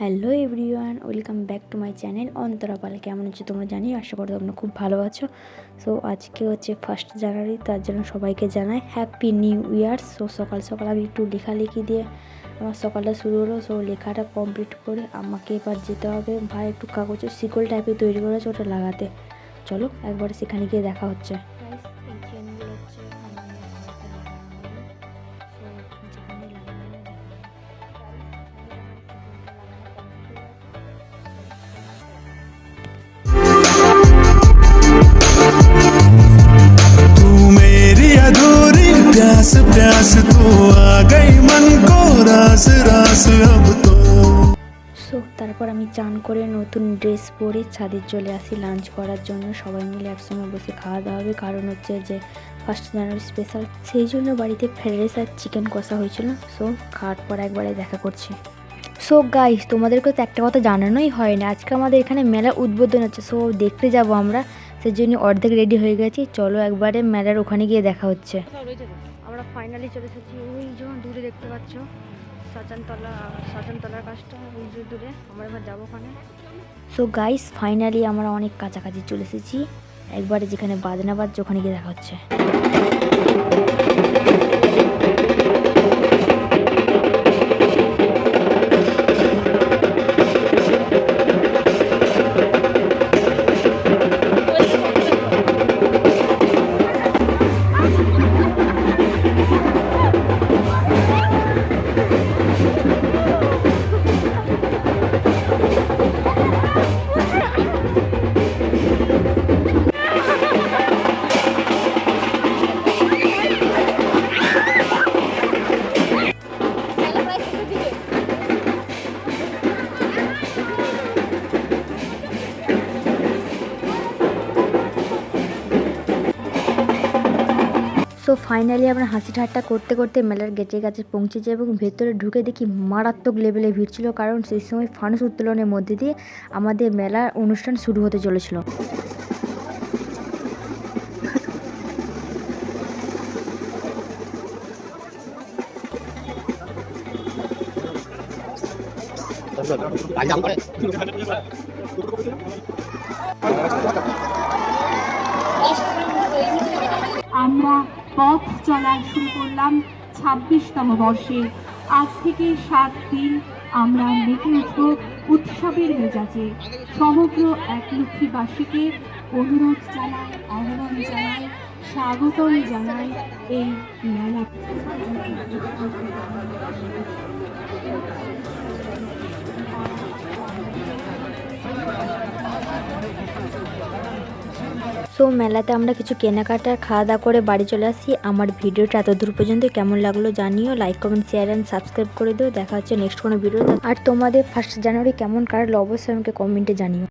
Hello everyone, welcome back to my channel. Antara Pal কেমন হচ্ছে তোমরা জানি? আশা করি তোমরা খুব ভালো আছো। সো আজকে হচ্ছে ফার্স্ট জানুয়ারি, তার জন্য সবাইকে জানাই হ্যাপি নিউ ইয়ার সো সকাল সকাল আমি একটু লেখালেখি দিয়ে আমার সকালটা শুরু হলো। সো লেখাটা কমপ্লিট করে আমাকে এবার যেতে হবে। ভাই একটু কাগজের শিকল টাইপের তৈরি করেছে, ওটা লাগাতে। চলো, একবার সেখানে গিয়ে দেখা হচ্ছে। তারপর আমি চান করে নতুন ড্রেস পরে ছাদে চলে আসি লাঞ্চ করার জন্য। সবাই মিলে একসঙ্গে বসে খাওয়া দাওয়া হবে। কারণ হচ্ছে যে ফার্স্ট জানুয়ারি স্পেশাল সেই জন্য বাড়িতে ফ্রাইড রাইস আর চিকেন কষা হয়েছিল। সো খাওয়ার পর একবারে দেখা করছি। সো গাইস তোমাদেরকে তো একটা কথা জানানোই হয় না। আজকে আমাদের এখানে মেলা উদ্বোধন হচ্ছে। সো দেখতে যাব আমরা। সেই জন্য অর্ধেক রেডি হয়ে গেছি। চলো একবারে মেলার ওখানে গিয়ে দেখা হচ্ছে। আমরা ফাইনালি চলে এসেছি। ওই যে দূরে দেখতে পাচ্ছ। দূরে, আমরা যাব ওখানে। সো গাইস ফাইনালি আমরা অনেক কাছাকাছি চলে এসেছি। একবারে যেখানে বাজনা বাজছে, ওখানে গিয়ে দেখা হচ্ছে। সো ফাইনালি আমরা হাসি ঠাট্টা করতে করতে মেলার গেটের কাছে পৌঁছে পৌঁছেছি এবং ভেতরে ঢুকে দেখি মারাত্মক লেভেলে ভিড় ছিল, কারণ সেই সময় ফানুস উত্তোলনের মধ্যে দিয়ে আমাদের মেলার অনুষ্ঠান শুরু হতে চলেছিল। আমরা পথ চলা শুরু করলাম ছাব্বিশতম বর্ষে। আজ থেকে সাত দিন আমরা মেতে উঠব উৎসবের মেজাজে। সমগ্র একলক্ষীবাসীকে অনুরোধ জানাই, আহ্বান জানাই, স্বাগতম জানাই এই মেলা সো মেলাতে আমরা কিছু কেনাকাটা খাওয়া দাওয়া করে বাড়ি চলে আসি আমার ভিডিওটা এতদূর পর্যন্ত কেমন লাগল জানিও। Like comment share and subscribe করে দিও। দেখা হচ্ছে নেক্সট কোনো ভিডিও আর তোমাদের ফার্স্ট জানুয়ারি কেমন কাটলো অবশ্যই আমাকে কমেন্টে জানিও।